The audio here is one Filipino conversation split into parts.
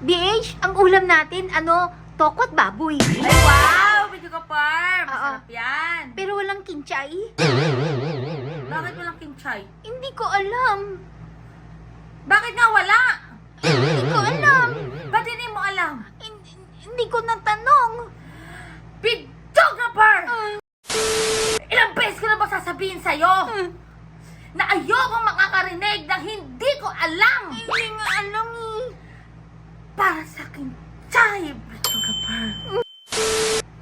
BH, ang ulam natin, ano, tokot baboy. Ay, wow! Video ka par! Masarap yan! Pero walang kinchay. Bakit walang kimchay? Hindi ko alam. Bakit nga wala? Hindi ko alam. Ba't hindi mo alam? Hindi, hindi ko natanong. Videographer! Ah. Ilang beses ko na ba sasabihin sa'yo Hmm. na ayokong makakarinig ng hindi ko alam Hindi nga alam. Para sa kimchay, videographer.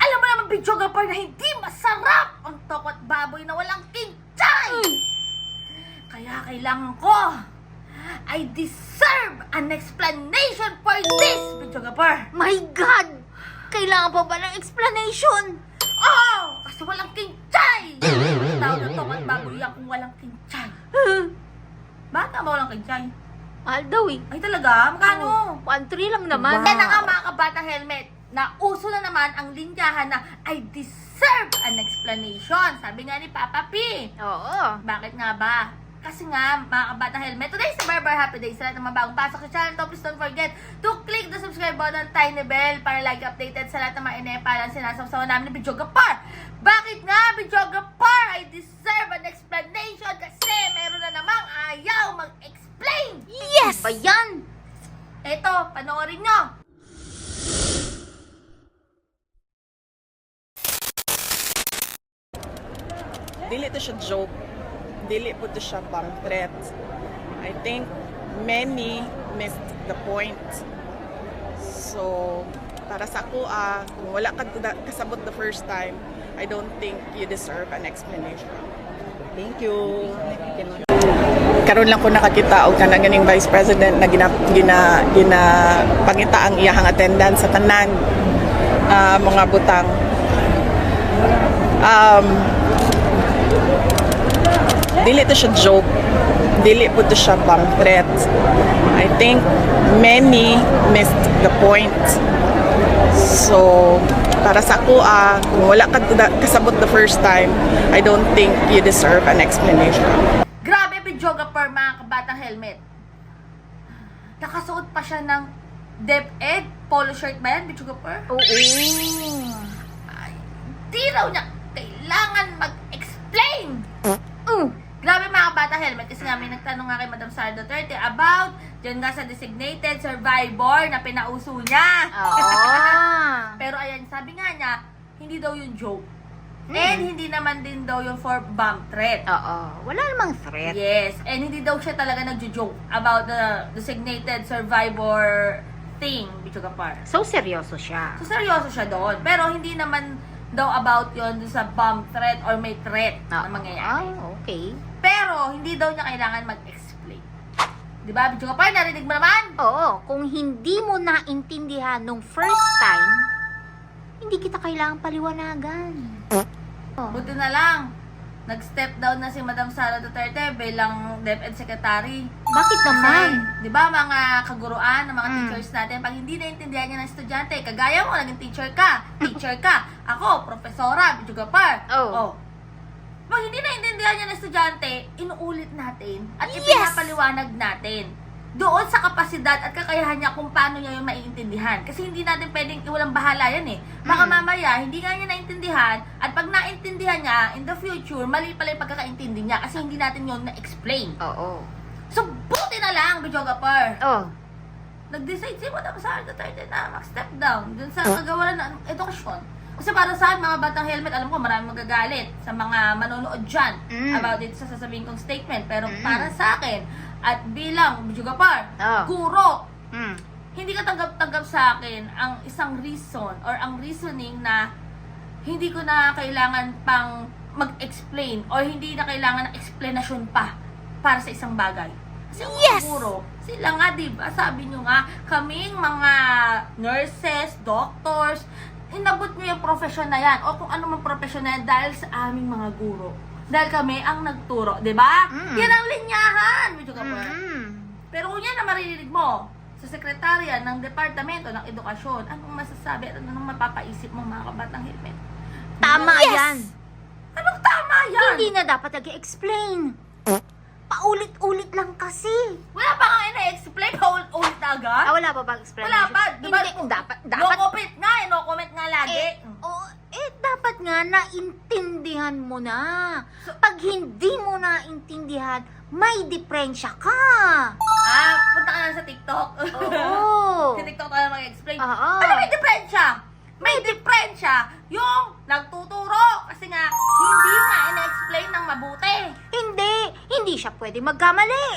Alam mo naman, videographer, na hindi masarap ang tokot baboy na walang kimchay! Kaya kailangan ko I deserve an explanation for this, videographer. My God! Kailangan pa ba ng explanation? Oh! Kasi walang kinchay! Tawag na tokot baboy yan kung walang kinchay. Bakit nga ba walang kinchay? Mahal daw eh. Ay talaga? Magkano? 1-3 lang naman. Yan na nga mga kabata helmet na uso na naman ang linyahan na I deserve an explanation. Sabi nga ni Papa P. Oo. Bakit nga ba? Kasi nga, mga kabata helmet, today is Barber Happy Day. Sa lahat ng mga bagong pasok sa channel to, please don't forget to click the subscribe button, tiny bell, para lagi updated sa lahat ng mga inepalan sinasawsawa namin ni Videographer. Bakit nga, Videographer? I deserve an explanation Ba yan? Eto, panoorin nyo. dili to siya joke dili po to siya pang threat I think many missed the point so para sa ako ah kung wala ka kasabot the first time I don't think you deserve an explanation Thank you. Karon lang ko nakakita og kanang ganing vice president na gina gina, gina pangita ang iyahang attendance sa tanan ah, mga butang. Um dili to siya joke. Dili po to siya pang threat. I think many missed the point. So para sa ako ah kung wala ka kasabot the first time I don't think you deserve an explanation Grabe, videographer, mga kabatang helmet. Nakasuot pa siya ng DepEd polo shirt ba yan, videographer? Oo. Ay, di raw niya kailangan mag-explain. Uh, Grabe mga kabatang helmet kasi nga may nagtanong nga kay Madam Sara Duterte about dyan nga sa designated survivor na pinauso niya. Oo. Pero ayan, sabi nga niya, hindi daw yung joke. Mm. And hindi naman din daw yung for bomb threat. Oo. Wala namang threat. Yes, and hindi daw siya talaga nagjo-joke about the designated survivor thing, Bicho Gapar. So, seryoso siya. So, seryoso siya doon. Pero hindi naman daw about yon sa bomb threat or may threat na mangyayari. Ah, okay. Pero, hindi daw niya kailangan mag-explain. Di ba, Bicho Gapar? Narinig mo naman? Oo, kung hindi mo naintindihan nung first time, hindi kita kailangang paliwanagan. Oh. Buti na lang. Nag-step down na si Madam Sara Duterte bilang DepEd Secretary. Bakit naman? Di ba mga kaguruan, ng mga Mm. teachers natin, pag hindi naintindihan niya ng estudyante, kagaya mo, naging teacher ka, teacher ka, ako, profesora, Bidjugapar. Oh. oh. Pag hindi naintindihan niya ng estudyante, inuulit natin at Yes! ipinapaliwanag natin doon sa kapasidad at kakayahan niya kung paano niya yung maiintindihan. Kasi hindi natin pwedeng iwalang bahala yan eh. Baka Mm. mamaya, hindi nga niya naintindihan at pag naintindihan niya, in the future, mali pala yung pagkakaintindi niya kasi hindi natin yun na-explain. Oo. So, buti na lang, Bidjogapar Oh. nag-decide si Madam Sara Duterte na mag-step down dun sa kagawaran ng edukasyon. Kasi para sa akin, mga batang helmet, alam ko marami magagalit sa mga manonood dyan Mm. about dito sa sasabihin kong statement. Pero Mm. para sa akin, at bilang Jugapar, Oh. guro, Mm. hindi ka tanggap-tanggap sa akin ang isang reason or ang reasoning na hindi ko na kailangan pang mag-explain or hindi na kailangan ng explanation pa para sa isang bagay. Kasi ang Yes! siguro, sila nga, di ba, sabi nyo nga, kaming mga nurses, doctors, inabot nyo yung profesyon na yan o kung ano mang profesyon na yan dahil sa aming mga guro. Dahil kami ang nagturo, di ba? Mm. Yan ang linyahan, medyo ka Mm. pero kung yan na maririnig mo sa sekretarya ng Departamento ng Edukasyon, anong masasabi at anong mapapaisip mo mga kabatang helmet? Tama Yes! yan. Anong tama yan? Hindi na dapat nag-explain. paulit-ulit lang kasi. Wala pa nga ina-explain, paulit-ulit agad. Ah, wala pa bang explanation? Wala pa, di ba? Hindi, dapat, No dapat, comment nga, eh, no comment nga lagi. eh, dapat nga naintindihan mo na. Pag hindi mo naintindihan, may diferensya ka. ah, punta ka na sa TikTok. Oo. sa TikTok na mag-explain. Oo. Ano may diferensya? May diferensya yung nagtuturo. Kasi nga, hindi nga ina-explain ng mabuti. Hindi, hindi siya pwede magkamali.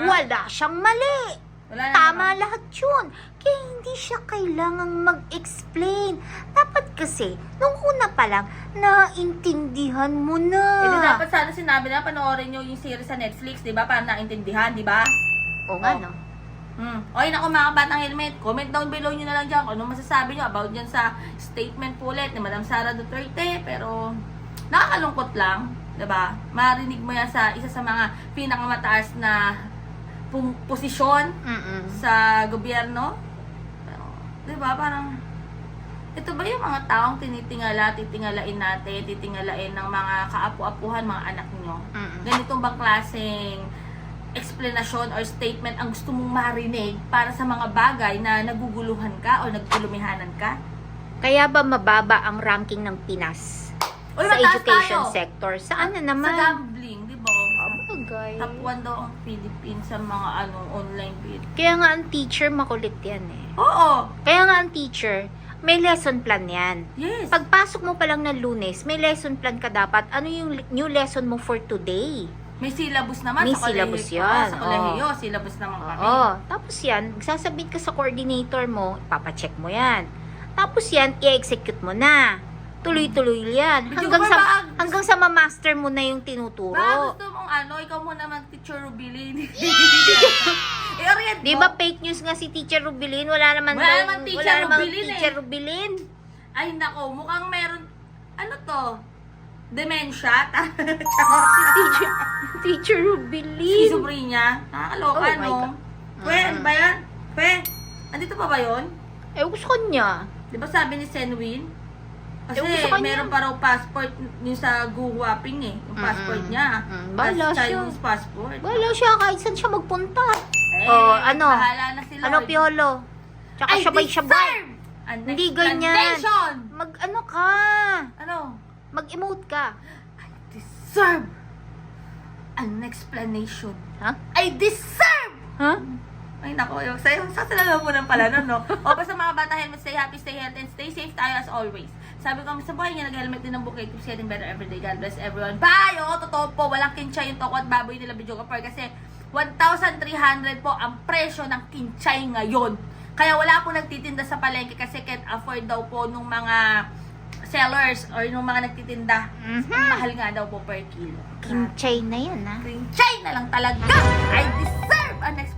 Ha? Wala siyang mali. Wala Tama naman. lahat yun. Kaya hindi siya kailangang mag-explain. Dapat kasi, nung una pa lang, naintindihan mo na. Eh, di dapat sana sinabi na panoorin nyo yung series sa Netflix, di ba? Para naintindihan, di ba? Oo nga, Oh. no? Hmm. Okay na mga batang helmet, comment down below nyo na lang dyan kung ano masasabi nyo about dyan sa statement po ulit ni Madam Sara Duterte. Pero, nakakalungkot lang, 'di ba? Marinig mo yan sa isa sa mga pinakamataas na posisyon Mm-mm. sa gobyerno. Pero, 'di ba, parang ito ba yung mga taong tinitingala, titingalain natin, titingalain ng mga kaapu-apuhan, mga anak nyo? Mm-mm. Ganitong bang klaseng explanation or statement ang gusto mong marinig para sa mga bagay na naguguluhan ka o nagkulumihanan ka? Kaya ba mababa ang ranking ng Pinas Uy, sa education tayo. sector? Saan na Sa naman? gambling, di ba? Bagay. Top 1 daw ang Philippines sa mga ano online bid. Kaya nga ang teacher makulit yan eh. Oo! Kaya nga ang teacher, may lesson plan yan. Yes! Pagpasok mo pa lang ng lunes, may lesson plan ka dapat. Ano yung new lesson mo for today? May syllabus naman May sa syllabus yan, Sa kolehiyo, syllabus naman kami. Oo. Tapos yan, sasabit ka sa coordinator mo, papacheck mo yan. Tapos yan, i-execute mo na. Tuloy-tuloy yan. Hanggang sa, hanggang sa ma-master mo na yung tinuturo. Baka gusto mong ano, ikaw muna mag-teacher Rubilin. I-orient Di mo. ba fake news nga si Teacher Rubilin? Wala naman Wala daw- naman Teacher wala namang Rubilin eh. Teacher Rubilin. Ay, nako, mukhang meron, ano to? Dementia? Teacher, Teacher Rubilin. Schizophrenia? Nakakaloka, Oh my no? God. Pwe, ano ba yan? Pwe, andito pa ba yun? Eh, gusto niya. Di ba sabi ni Senwin? Kasi Ewan ko sa kanya. meron pa raw passport yung sa Guhuaping eh. Yung passport Mm-mm. niya. Mm, As bahala siya. Chinese passport. Wala siya kahit saan siya magpunta. Eh, Oh, ano? Bahala na si Lord. Ano, Piolo? Tsaka I sabay-sabay. Hindi ganyan. explanation. Mag, ano ka? Ano? Mag-emote ka. I deserve an explanation. Ha? I deserve Ha? Ay, nako. Sa'yo, sa talaga mo ng pala nun, no? o, basta mga bata, helmet, stay happy, stay healthy, and stay safe tayo as always. Sabi ko sa buhay niya, nag-helmet din ng bukay. Keeps getting better every day. God bless everyone. Bye! Oo, totoo po. Walang kinchay yung toko at baboy nila video kapar kasi 1,300 po ang presyo ng kinchay ngayon. Kaya wala po nagtitinda sa palengke kasi can't afford daw po nung mga sellers or nung mga nagtitinda. Mhm. Ang mahal nga daw po per kilo. Kimchay na yan, ha? Kinchay na lang talaga! I deserve an!